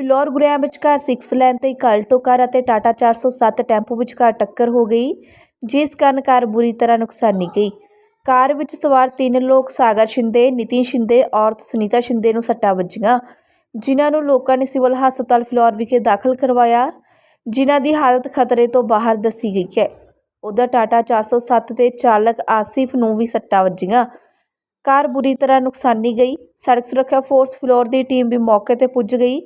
ਫਿਲੌਰ ਗੁਰਿਆਂ ਵਿਚਕਾਰ 6 ਲੈਨ ਤੇ ਇੱਕ ਆਲਟੋ ਕਾਰ ਅਤੇ ਟਾਟਾ 407 ਟੈਂਪੂ ਵਿਚਕਾਰ ਟੱਕਰ ਹੋ ਗਈ, ਜਿਸ ਕਾਰਨ ਕਾਰ ਬੁਰੀ ਤਰ੍ਹਾਂ ਨੁਕਸਾਨੀ ਗਈ। ਕਾਰ ਵਿੱਚ ਸਵਾਰ ਤਿੰਨ ਲੋਕ ਸਾਗਰ ਸ਼ਿੰਦੇ, ਨਿਤਿਨ ਸ਼ਿੰਦੇ, ਔਰਤ ਸੁਨੀਤਾ ਸ਼ਿੰਦੇ ਨੂੰ ਸੱਟਾਂ ਵੱਜੀਆਂ, ਜਿਨ੍ਹਾਂ ਨੂੰ ਲੋਕਾਂ ਨੇ ਸਿਵਲ ਹਸਪਤਾਲ ਫਿਲੌਰ ਵਿਖੇ ਦਾਖਲ ਕਰਵਾਇਆ, ਜਿਨ੍ਹਾਂ ਦੀ ਹਾਲਤ ਖਤਰੇ ਤੋਂ ਬਾਹਰ ਦੱਸੀ ਗਈ ਹੈ। ਉਧਰ ਟਾਟਾ 407 ਦੇ ਚਾਲਕ ਆਸਿਫ ਨੂੰ ਵੀ ਸੱਟਾਂ ਵੱਜੀਆਂ। ਕਾਰ ਬੁਰੀ ਤਰ੍ਹਾਂ ਨੁਕਸਾਨੀ ਗਈ, ਸੜਕ ਸੁਰੱਖਿਆ ਫੋਰਸ ਫਲੋਰ ਦੀ ਟੀਮ ਵੀ ਮੌਕੇ ਤੇ ਪੁੱਜ ਗਈ।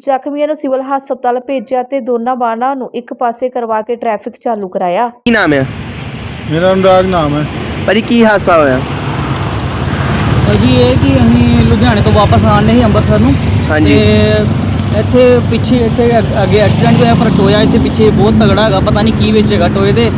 ਜ਼ਖਮੀਆਂ ਨੂੰ ਸਿਵਲ ਹਸਪਤਾਲ ਭੇਜਿਆ ਤੇ ਦੋਨਾਂ ਵਾਹਨਾਂ ਨੂੰ ਇੱਕ ਪਾਸੇ ਕਰਵਾ ਕੇ ਟ੍ਰੈਫਿਕ ਚਾਲੂ ਕਰਾਇਆ। ਕੀ ਨਾਮ ਹੈ? ਮੇਰਾ ਅਨੁਰਾਗ ਨਾਮ ਹੈ। ਭਾਜੀ ਕੀ ਹਾਦਸਾ ਹੋਇਆ? ਜੀ ਇਹ ਕਿ ਅਸੀਂ ਲੁਧਿਆਣੇ ਤੋਂ ਵਾਪਸ ਆਉਣੇ ਸੀ ਅੰਮ੍ਰਿਤਸਰ ਨੂੰ। ਹਾਂਜੀ। ਤੇ ਇੱਥੇ ਪਿੱਛੇ ਇੱਥੇ ਅੱਗ- ਅੱਗੇ ਐਕਸੀਡੈਂਟ ਹੋਇਆ ਪਰ ਟੋਇਆ ਇੱਥੇ ਪਿੱਛੇ ਬਹੁਤ ਤਗੜਾ ਹੈਗਾ। ਪਤਾ ਨਹੀਂ ਕੀ ਵਿੱਚ ਹੈਗਾ ਟੋਏ ਦੇ।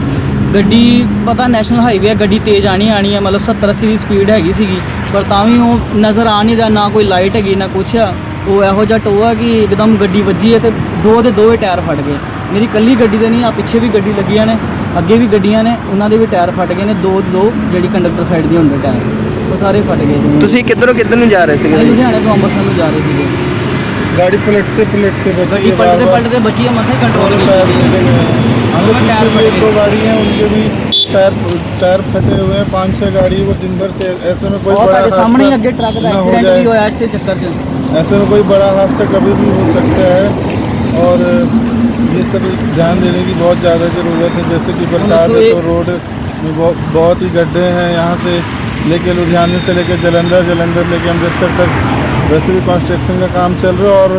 ਗੱਡੀ ਪਤਾ ਨੈਸ਼ਨਲ ਹਾਈਵੇ ਹੈ ਗੱਡੀ ਤੇਜ਼ ਆਣੀ ਆਣੀ ਹੈ ਮਤਲਬ 70 80 ਦੀ ਸਪੀਡ ਹੈਗੀ ਸੀਗੀ। ਪਰ ਤਾਂ ਵੀ ਉਹ ਨਜ਼ਰ ਆ ਨਹੀਂ ਰਿਹਾ ਨਾ ਕੋਈ ਲਾਈਟ ਹੈਗੀ ਨਾ ਕੁਛ ਆ। ਉਹ ਇਹੋ ਜਿਹਾ ਟੋਆ ਕਿ ਇੱਕਦਮ ਗੱਡੀ ਵੱਜੀ ਹੈ ਤੇ ਦੋ ਦੇ ਦੋਵੇਂ ਟਾਇਰ ਫਟ ਗਏ ਮੇਰੀ ਕੱਲੀ ਗੱਡੀ ਦੇ ਨਹੀਂ ਆ ਪਿੱਛੇ ਵੀ ਗੱਡੀ ਲੱਗੀਆਂ ਨੇ ਅੱਗੇ ਵੀ ਗੱਡੀਆਂ ਨੇ ਉਹਨਾਂ ਦੇ ਵੀ ਟਾਇਰ ਫਟ ਗਏ ਨੇ ਦੋ ਦੋ ਜਿਹੜੀ ਕੰਡਕਟਰ ਸਾਈਡ ਦੀ ਹੁੰਦੇ ਟਾਇਰ ਉਹ ਸਾਰੇ ਫਟ ਗਏ ਜੀ ਤੁਸੀਂ ਕਿੱਧਰੋਂ ਕਿੱਧਰ ਨੂੰ ਜਾ ਰਹੇ ਅਸੀਂ ਸੀਗੇ ਲੁਧਿਆਣੇ ਤੋਂ ਅੰਮ੍ਰਿਤਸਰ ਨੂੰ ਜਾ ਰਹੇ ਸੀਗੇ गाड़ी पलटते पलटते बच ਗੱਡੀ गई ਪਲਟਦੇ बार-बार। ਪਲਟਦੇ ਬਚੀ ਹੈ ਮਸਾ ਹੀ ਕੰਟਰੋਲ टायर ਕੀਤੀ फटे हुए हैं हमारे टायर पीछे भी फटे एक दो गाड़ी हैं उनके भी टायर टायर फटे हुए हैं पांच छह गाड़ी वो दिन भर से ऐसे में कोई ਉਹ बड़ा ਤੁਹਾਡੇ ਸਾਹਮਣੇ ਹੀ हादसा ਅੱਗੇ ਟਰੱਕ ਦਾ ना हो ਐਕਸੀਡੈਂਟ जाए ਵੀ ਹੋਇਆ ਇਸੇ ਚੱਕਰ 'ਚ ऐसे में कोई बड़ा हादसा कभी भी हो सकता है और ये सब ध्यान देने की बहुत ज़्यादा ज़रूरत है जैसे कि बरसात है तो रोड में बहुत बहुत ही गड्ढे हैं यहाँ से लेके लुधियाने से लेके जलंधर जलंधर लेके अमृतसर तक वैसे भी कंस्ट्रक्शन का काम चल रहा है और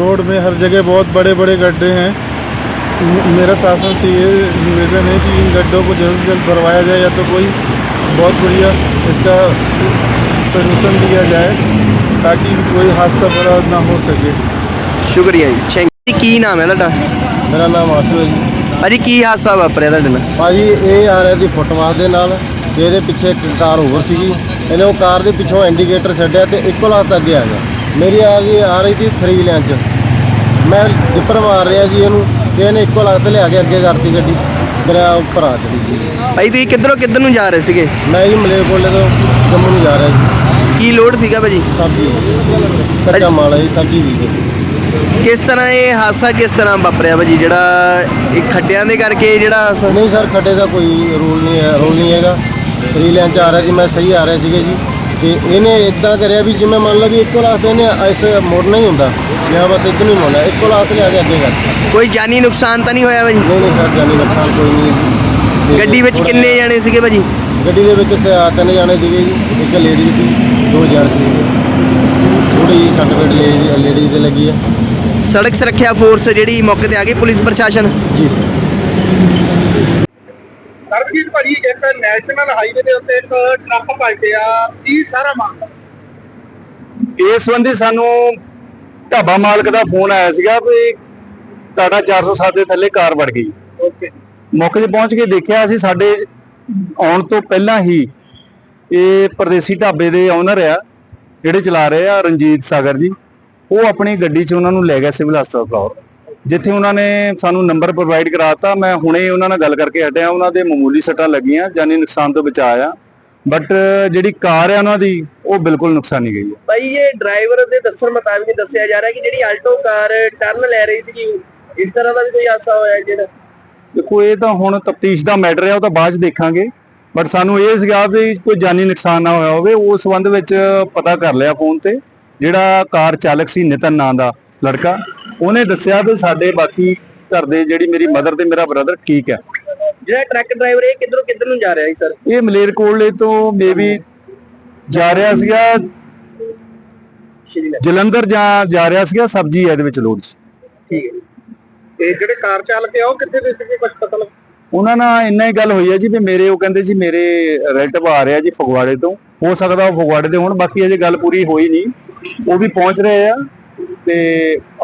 रोड में हर जगह बहुत बड़े बड़े गड्ढे हैं। मेरा शासन से ये निवेदन है कि इन गड्ढों को जल्द से जल्द भरवाया जाए या तो कोई बहुत बढ़िया इसका सोल्यूशन दिया जाए। ताकि कोई हादसा बड़ा ना हो सके ਸ਼ੁਕਰੀਆ ਜੀ ਥੈਂਕ ਯੂ ਕੀ ਨਾਮ ਹੈ ਤੁਹਾਡਾ ਮੇਰਾ ਨਾਮ ਆਸ਼ੂ ਹੈ ਜੀ ਭਾਜੀ ਕੀ ਹਾਦਸਾ ਵਾਪਰਿਆ ਤੁਹਾਡੇ ਨਾਲ ਭਾਜੀ ਇਹ ਆ ਰਿਹਾ ਸੀ ਫੁੱਟਪਾਥ ਦੇ ਨਾਲ ਤੇ ਇਹਦੇ ਪਿੱਛੇ ਇੱਕ ਕਾਰ ਹੋਰ ਸੀਗੀ ਇਹਨੇ ਉਹ ਕਾਰ ਦੇ ਪਿੱਛੋਂ ਇੰਡੀਕੇਟਰ ਛੱਡਿਆ ਤੇ ਇੱਕੋ ਲੱਤ ਅੱਗੇ ਆ ਗਿਆ ਮੇਰੀ ਆ ਗਈ ਆ ਰਹੀ ਸੀ 3 ਲੈਨ ਚ ਮੈਂ ਡਿੱਪਰ ਮਾਰ ਰਿਹਾ ਜੀ ਇਹਨੂੰ ਤੇ ਇਹਨੇ ਇੱਕੋ ਲੱਤ ਲਿਆ ਕੇ ਅੱਗੇ ਕਰਤੀ ਗੱਡੀ ਮੇਰਾ ਉੱਪਰ ਆ ਚੜੀ ਜੀ ਭਾਈ ਤੁਸੀਂ ਕਿੱਧਰੋਂ ਕਿੱਧਰ ਨੂੰ ਜਾ ਰਹੇ ਸੀਗੇ ਮੈਂ ਜੀ ਮਲੇਰਕੋਟਲੇ ਤੋਂ ਜੰਮੂ ਨੂੰ ਜਾ ਰਿਹਾ ਜੀ ਕੀ ਲੋਡ ਸੀਗਾ ਭਾਜੀ? ਸਬਜ਼ੀ। ਕੱਚਾ ਮਾਲ ਹੈ ਜੀ ਸਬਜ਼ੀ ਦੀ। ਕਿਸ ਤਰ੍ਹਾਂ ਇਹ ਹਾਦਸਾ ਕਿਸ ਤਰ੍ਹਾਂ ਵਾਪਰਿਆ ਭਾਜੀ? ਜਿਹੜਾ ਇਹ ਖੱਡਿਆਂ ਦੇ ਕਰਕੇ ਜਿਹੜਾ ਹਾਦਸਾ ਨਹੀਂ ਸਰ ਖੱਡੇ ਦਾ ਕੋਈ ਰੂਲ ਨਹੀਂ ਹੈ ਰੂਲ ਨਹੀਂ ਹੈਗਾ। ਥ੍ਰੀ ਲੈਨ ਚ ਆ ਰਿਹਾ ਸੀ ਮੈਂ ਸਹੀ ਆ ਰਿਹਾ ਸੀਗਾ ਜੀ। ਤੇ ਇਹਨੇ ਇਦਾਂ ਕਰਿਆ ਵੀ ਜਿਵੇਂ ਮੰਨ ਲਓ ਵੀ ਇੱਕੋ ਲੱਖ ਇਹਨੇ ਐਸੇ ਮੋੜਨਾ ਹੀ ਹੁੰਦਾ। ਜਾਂ ਬਸ ਇੱਧਰ ਨੂੰ ਹੀ ਮੋੜਨਾ ਇੱਕੋ ਲੱਖ ਲਿਆ ਕੇ ਅੱਗੇ ਕਰ। ਕੋਈ ਜਾਨੀ ਨੁਕਸਾਨ ਤਾਂ ਨਹੀਂ ਹੋਇਆ ਭਾਜੀ? ਨਹੀਂ ਨਹੀਂ ਸਰ ਜਾਨੀ ਨੁਕਸਾਨ ਕੋਈ ਨਹੀਂ ਹੈ ਜੀ। ਤੇ ਗੱਡੀ ਵਿੱਚ ਥੋੜ੍ਹਾ- ਕਿੰਨੇ ਜਾਣੇ ਸੀਗੇ ਭਾਜੀ? ਗੱਡੀ ਦੇ ਵਿੱਚ ਤੇ ਤਿੰਨ ਜਾਣੇ ਸੀਗੇ ਜੀ ਇੱਕ ਲੇਡੀ ਸੀ ਦੋ ਜਣ ਸੀ ਥੋੜੀ ਜਿਹੀ ਸੱਟ ਫੇਟ ਲੇਡੀ ਤੇ ਲੱਗੀ ਹੈ ਸੜਕ ਸੁਰੱਖਿਆ ਫੋਰਸ ਜਿਹੜੀ ਮੌਕੇ ਤੇ ਆ ਗਈ ਪੁਲਿਸ ਪ੍ਰਸ਼ਾਸਨ? ਜੀ ਸਰ ਸਰਬਜੀਤ ਭਾਜੀ ਇੱਕ ਨੈਸ਼ਨਲ ਹਾਈਵੇ ਦੇ ਉੱਤੇ ਇੱਕ ਟਰੱਕ ਪਲਟਿਆ ਕੀ ਸਾਰਾ ਮਾਮਲਾ? ਇਸ ਸੰਬੰਧੀ ਸਾਨੂੰ ਢਾਬਾ ਮਾਲਕ ਦਾ ਫੋਨ ਆਇਆ ਸੀਗਾ ਵੀ ਟਾਟਾ 407 ਦੇ ਥੱਲੇ ਕਾਰ ਵੜ ਗਈ। ਓਕੇ। ਮੌਕੇ ਤੇ ਪਹੁੰਚ ਕੇ ਦੇਖਿਆ ਅਸੀਂ ਸਾਡੇ ਆਉਣ ਤੋਂ ਪਹਿਲਾਂ ਹੀ ਇਹ ਪਰਦੇਸੀ ਢਾਬੇ ਦੇ ਓਨਰ ਆ, ਜਿਹੜੇ ਚਲਾ ਰਹੇ ਆ ਰਣਜੀਤ ਸਾਗਰ ਜੀ, ਉਹ ਆਪਣੀ ਗੱਡੀ 'ਚ ਉਹਨਾਂ ਨੂੰ ਲੈ ਗਿਆ ਸਿਵਲ ਹਸਪਤਾਲ ਫਲੋਰ ਜਿੱਥੇ ਉਹਨਾਂ ਨੇ ਸਾਨੂੰ ਨੰਬਰ ਪ੍ਰੋਵਾਈਡ ਕਰਾਤਾ, ਮੈਂ ਹੁਣੇ ਉਹਨਾਂ ਨਾਲ ਗੱਲ ਕਰਕੇ ਹਟਿਆ, ਉਹਨਾਂ ਦੇ ਮਾਮੂਲੀ ਸੱਟਾਂ ਲੱਗੀਆਂ, ਜਾਨੀ ਨੁਕਸਾਨ ਤੋਂ ਬਚਾਇਆ। ਬਟ ਜਿਹੜੀ ਕਾਰ ਹੈ ਉਹਨਾਂ ਦੀ, ਉਹ ਬਿਲਕੁਲ ਨੁਕਸਾਨੀ ਗਈ। ਹੈ ਭਾਈ, ਇਹ ਡਰਾਈਵਰ ਦੇ ਦੱਸਣ ਮੁਤਾਬਿਕ ਦੱਸਿਆ ਜਾ ਰਿਹਾ ਕਿ ਜਿਹੜੀ ਆਲਟੋ ਕਾਰ ਟਰਨ ਲੈ ਰਹੀ ਸੀਗੀ, ਇਸ ਤਰ੍ਹਾਂ ਦਾ ਵੀ ਕੋਈ ਹਾਦਸਾ ਹੋਇਆ ਜਿਹੜਾ? ਦੇਖੋ ਇਹ ਤਾਂ ਹੁਣ ਤਫਤੀਸ਼ ਦਾ ਮੈਟਰ ਹੈ ਉਹ ਤਾਂ ਬਾਅਦ ਚ ਦੇਖਾਂਗੇ। ਬਟ ਸਾਨੂੰ ਇਹ ਸੀਗਾ ਵੀ ਕੋਈ ਜਾਨੀ ਨੁਕਸਾਨ ਨਾ ਹੋਇਆ ਹੋਵੇ ਉਸ ਸੰਬੰਧ ਵਿੱਚ ਪਤਾ ਕਰ ਲਿਆ ਫੋਨ ਤੇ। ਜਿਹੜਾ ਕਾਰ ਚਾਲਕ ਸੀ ਨਿਤਨ ਨਾਂ ਦਾ ਲੜਕਾ ਉਹਨੇ ਦੱਸਿਆ ਵੀ ਸਾਡੇ ਬਾਕੀ ਘਰ ਦੇ ਜਿਹੜੀ ਮੇਰੀ ਮਦਰ ਤੇ ਮੇਰਾ ਬ੍ਰਦਰ ਠੀਕ ਹੈ ਜਿਹੜਾ ਟਰੱਕ ਡਰਾਈਵਰ ਇਹ ਕਿੱਧਰੋਂ ਕਿੱਧਰ ਨੂੰ ਜਾ ਰਿਹਾ ਸੀ ਸਰ? ਇਹ ਮਲੇਰਕੋਟਲੇ ਤੋਂ ਮੇਬੀ ਜਾ ਰਿਹਾ ਸੀਗਾ ਜਲੰਧਰ ਜਾ ਜਾ ਰਿਹਾ ਸੀਗਾ ਸਬਜ਼ੀ ਇਹਦੇ ਵਿੱਚ ਲੋਡ ਸੀ ਠੀਕ ਹੈ। ਤੇ ਜਿਹੜੇ ਕਾਰ ਚਾਲਕ ਆ ਉਹ ਕਿੱਥੇ ਦੇ ਸੀਗੇ ਕੁਝ ਪਤਾ ਲੱਗ ਉਹਨਾਂ ਨਾਲ ਇੰਨਾ ਹੀ ਗੱਲ ਹੋਈ ਹੈ ਜੀ ਵੀ ਮੇਰੇ ਉਹ ਕਹਿੰਦੇ ਜੀ ਮੇਰੇ ਰਿਲੇਟਿਵ ਆ ਰਿਹਾ ਜੀ ਫਗਵਾੜੇ ਤੋਂ। ਹੋ ਸਕਦਾ ਉਹ ਫਗਵਾੜੇ ਦੇ ਹੋਣ ਬਾਕੀ ਅਜੇ ਗੱਲ ਪੂਰੀ ਹੋਈ ਨਹੀਂ। ਉਹ ਵੀ ਪਹੁੰਚ ਰਹੇ ਆ ਤੇ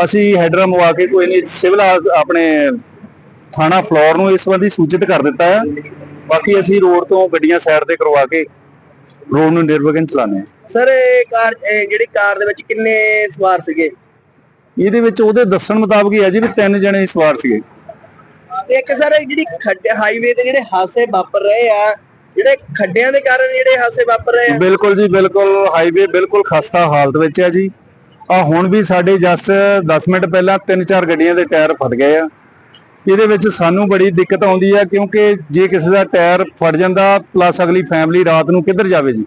ਅਸੀਂ ਹੈਡਰਾ ਮਵਾ ਕੇ ਕੋਈ ਨਹੀਂ ਸਿਵਲ ਆਪਣੇ ਥਾਣਾ ਫਲੋਰ ਨੂੰ ਇਸ ਸੰਬੰਧੀ ਸੂਚਿਤ ਕਰ ਦਿੱਤਾ ਹੈ ਬਾਕੀ ਅਸੀਂ ਰੋਡ ਤੋਂ ਗੱਡੀਆਂ ਸਾਈਡ ਤੇ ਕਰਵਾ ਕੇ ਰੋਡ ਨੂੰ ਨਿਰਵਿਘਨ ਹਾਂ ਸਰ ਇਹ ਕਾਰ ਜਿਹੜੀ ਕਾਰ ਦੇ ਵਿੱਚ ਕਿੰਨੇ ਸਵਾਰ ਸੀਗੇ? ਇਹਦੇ ਵਿੱਚ ਉਹਦੇ ਦੱਸਣ ਮੁਤਾਬਕ ਹੀ ਹੈ ਜੀ ਵੀ ਤਿੰਨ ਜਣੇ ਸਵਾਰ ਸੀਗੇ। ਤੇ ਇੱਕ ਸਰ ਜਿਹੜੀ ਖੱਡੇ ਹਾਈਵੇ ਤੇ ਜਿਹੜੇ ਹਾਦਸੇ ਵਾਪਰ ਰਹੇ ਆ ਜਿਹੜੇ ਖੱਡਿਆਂ ਦੇ ਕਾਰਨ ਜਿਹੜੇ ਹਾਦਸੇ ਵਾਪਰ ਰਹੇ ਆ। ਬਿਲਕੁਲ ਜੀ ਬਿਲਕੁਲ ਹਾਈਵੇ ਬਿਲਕੁਲ ਖਸਤਾ ਹਾਲਤ ਵਿੱਚ ਹੈ ਜੀ। ਆ ਹੁਣ ਵੀ ਸਾਡੇ ਜਸਟ 10 ਮਿੰਟ ਪਹਿਲਾਂ ਤਿੰਨ ਚਾਰ ਗੱਡੀਆਂ ਦੇ ਟਾਇਰ ਫਟ ਗਏ ਆ। ਇਹਦੇ ਵਿੱਚ ਸਾਨੂੰ ਬੜੀ ਦਿੱਕਤ ਆਉਂਦੀ ਆ ਕਿਉਂਕਿ ਜੇ ਕਿਸੇ ਦਾ ਟਾਇਰ ਫਟ ਜਾਂਦਾ ਪਲੱਸ ਅਗਲੀ ਫੈਮਿਲੀ ਰਾਤ ਨੂੰ ਕਿੱਧਰ ਜਾਵੇ ਜੀ?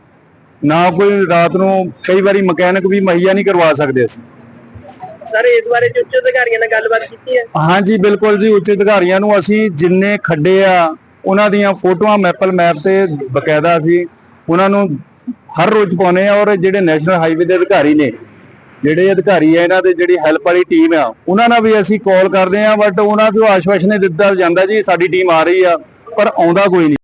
ਨਾ ਕੋਈ ਰਾਤ ਨੂੰ ਕਈ ਵਾਰੀ ਮਕੈਨਿਕ ਵੀ ਮੁਹੱਈਆ ਨਹੀਂ ਕਰਵਾ ਸਕਦੇ ਅਸੀਂ। ਸਰ ਇਸ ਬਾਰੇ ਉੱਚ ਅਧਿਕਾਰੀਆਂ ਨਾਲ ਗੱਲਬਾਤ ਕੀਤੀ ਹੈ? ਹਾਂਜੀ, ਬਿਲਕੁਲ ਜੀ, ਉੱਚ ਅਧਿਕਾਰੀਆਂ ਨੂੰ ਅਸੀਂ ਜਿੰਨੇ ਖੱਡੇ ਆ, ਉਹਨਾਂ ਦੀਆਂ ਫੋਟੋਆਂ ਮੈਪਲ ਮੈਪ ਤੇ ਬਕਾਇਦਾ ਅਸੀਂ ਉਹਨਾਂ ਨੂੰ ਹਰ ਰੋਜ਼ ਪਾਉਨੇ ਆ ਔਰ ਜਿਹੜੇ ਨੈਸ਼ਨਲ ਹਾਈਵੇ ਦੇ ਅਧਿਕਾਰੀ ਨੇ, ਜਿਹੜੇ ਅਧਿਕਾਰੀ ਆ ਇਹਨਾਂ ਦੇ ਜਿਹੜੀ ਹੈਲਪ ਵਾਲੀ ਟੀਮ ਆ, ਉਹਨਾਂ ਨਾਲ ਵੀ ਅਸੀਂ ਕਾਲ ਕਰਦੇ ਆ ਬਟ ਉਹਨਾਂ ਤੋਂ ਆਸ਼ਵਾਸਨ ਦਿੱਤਾ ਜਾਂਦਾ ਜੀ, ਸਾਡੀ ਟੀਮ ਆ ਰਹੀ ਆ, ਪਰ ਆਉਂਦਾ ਕੋਈ ਨਹੀਂ।